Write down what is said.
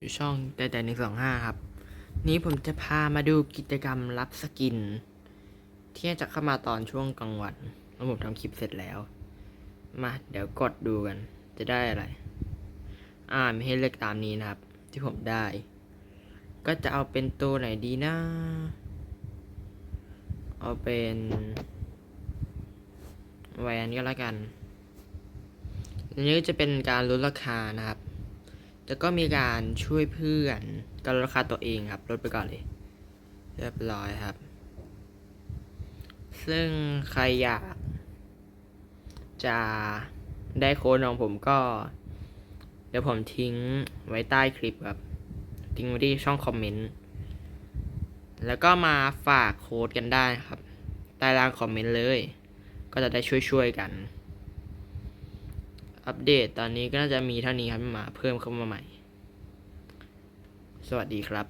อยู่ช่องแต่แต่หนึ่งสองห้าครับ นี้ผมจะพามาดูกิจกรรมรับสกิน ที่จะเข้ามาตอนช่วงกลางวันแล้วผมทำคลิปเสร็จแล้ว มาเดี๋ยวกดดูกัน จะได้อะไร อ่ามีให้เลือกตามนี้นะครับ ที่ผมได้ ก็จะเอาเป็นตัวไหนดีนะ เอาเป็นแหวนก็แล้วกัน อันนี้จะเป็นการลดราคานะครับ แล้วก็มีการช่วยเพื่อนก็ลดราคาตัวเองครับลดไปก่อนเลย เรียบร้อยครับ ซึ่งใครอยาก จะได้โค้ดของผมก็ เดี๋ยวผมทิ้งไว้ใต้คลิปครับ ทิ้งไว้ที่ช่องคอมเมนต์ แล้วก็มาฝากโค้ดกันได้ครับ ใต้ล่างคอมเมนต์เลย ก็จะได้ช่วยๆกัน อัปเดตตอนนี้ก็น่าจะมีเท่านี้ครับมาเพิ่มเข้ามาใหม่ สวัสดีครับ